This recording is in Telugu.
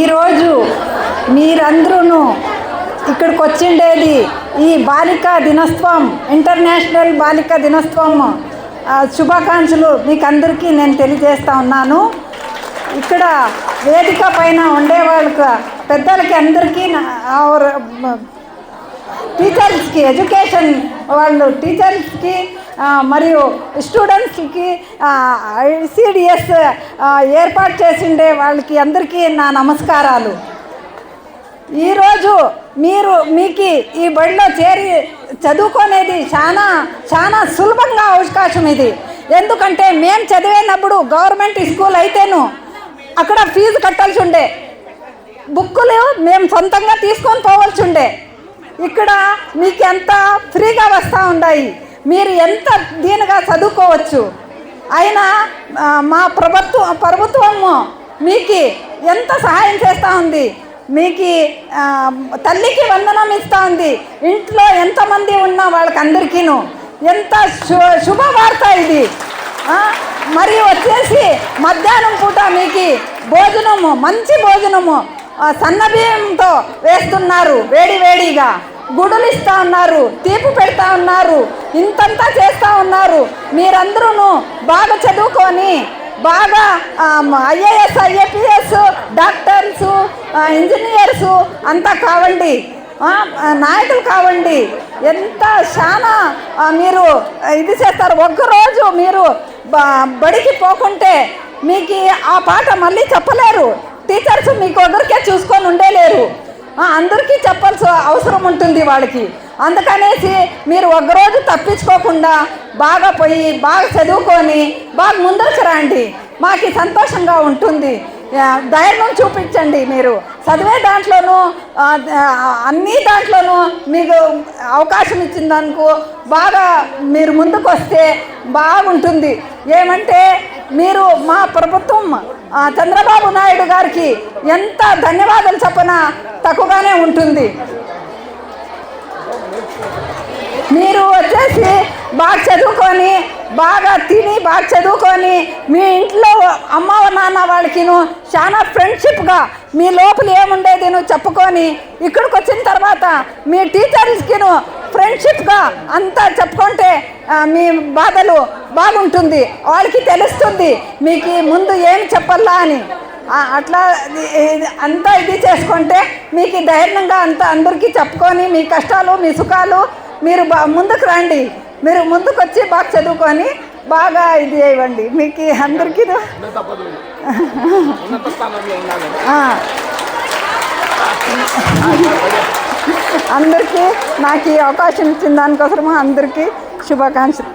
ఈరోజు మీరందరూ ఇక్కడికి వచ్చిండేది ఈ బాలికా దినోత్సవం ఇంటర్నేషనల్ బాలికా దినోత్సవం. శుభాకాంక్షలు మీకు అందరికీ నేను తెలియజేస్తా ఉన్నాను. ఇక్కడ వేదిక పైన ఉండే వాళ్ళకి పెద్దలకి అందరికీ టీచర్స్కి ఎడ్యుకేషన్ వాళ్ళు టీచర్స్కి మరియు స్టూడెంట్స్కి సిడిఎస్ ఏర్పాటు చేసిండే వాళ్ళకి అందరికీ నా నమస్కారాలు. ఈరోజు మీరు మీకు ఈ బడిలో చేరి చదువుకునేది చాలా చాలా సులభంగా అవకాశం ఇది. ఎందుకంటే మేము చదివేటప్పుడు గవర్నమెంట్ స్కూల్ అయితేను అక్కడ ఫీజు కట్టాల్సి ఉండే బుక్కులు మేము సొంతంగా తీసుకొని పోవాల్సి ఉండే ఇక్కడ మీకు ఎంత ఫ్రీగా వస్తూ ఉన్నాయి మీరు ఎంత దీనిగా చదువుకోవచ్చు? అయినా మా ప్రభుత్వం ప్రభుత్వము మీకు ఎంత సహాయం చేస్తూ ఉంది? మీకు తల్లికి వందనం ఇస్తూ ఉంది. ఇంట్లో ఎంతమంది ఉన్నా వాళ్ళకి అందరికీను ఎంత శు శుభవార్త ఇది. మరి మరియు వచ్చేసి మధ్యాహ్నం పూట మీకు భోజనము మంచి భోజనము సన్నబియ్యంతో సన్న బియ్యంతో వేస్తున్నారు వేడి వేడిగా. గుడులు ఇస్తా ఉన్నారు తీపు పెడతా ఉన్నారు ఇంతంతా చేస్తూ ఉన్నారు. మీరందరూ బాగా చదువుకొని బాగా ఐఏఎస్ ఐఏపిఎస్ డాక్టర్స్ ఇంజనీర్స్ అంతా కావండి. నాయకులు కావండి. ఎంత చాలా మీరు ఇది చేస్తారు. ఒక్కరోజు మీరు బడికి పోకుంటే మీకు ఆ పాట మళ్ళీ చెప్పలేరు. టీచర్స్ మీకు ఒకరికే చూసుకొని ఉండేలేరు ఆ, అందరికీ చెప్పాల్సి అవసరం ఉంటుంది వాళ్ళకి. అందుకనేసి మీరు ఒకరోజు తప్పించుకోకుండా బాగా పోయి బాగా చదువుకొని బాగా ముందరికి రండి. మాకు సంతోషంగా ఉంటుంది. ధైర్యం చూపించండి మీరు. చదివే దాంట్లోనూ అన్ని దాంట్లోనూ మీకు అవకాశం ఇచ్చిన దానికి బాగా మీరు ముందుకు వస్తే బాగుంటుంది. ఏమంటే మీరు మా ప్రభుత్వం చంద్రబాబు నాయుడు గారికి ఎంత ధన్యవాదాలు చెప్పన తక్కువగానే ఉంటుంది. మీరు వచ్చేసి బాగా చదువుకొని బాగా తిని బాగా చదువుకొని మీ ఇంట్లో అమ్మ నాన్న వాళ్ళకిను చాలా ఫ్రెండ్షిప్గా మీ లోపల ఏముండేదిను చెప్పుకొని ఇక్కడికి వచ్చిన తర్వాత మీ టీచర్స్కిను ఫ్రెండ్షిప్గా అంతా చెప్పుకుంటే మీ బాధలు బాగుంటుంది వాళ్ళకి తెలుస్తుంది మీకు ముందు ఏం చెప్పాలా అని. అట్లా అంతా ఇది చేసుకుంటే మీకు ధైర్యంగా అంతా అందరికీ చెప్పుకొని మీ కష్టాలు మీ సుఖాలు మీరు బా ముందుకు రండి. మీరు ముందుకు వచ్చి బాగా చదువుకొని బాగా ఇది ఇవ్వండి మీకు అందరికీ స్థానంలో. అందరికీ నాకు ఈ అవకాశం ఇచ్చిన దానికోసము అందరికీ శుభాకాంక్షలు.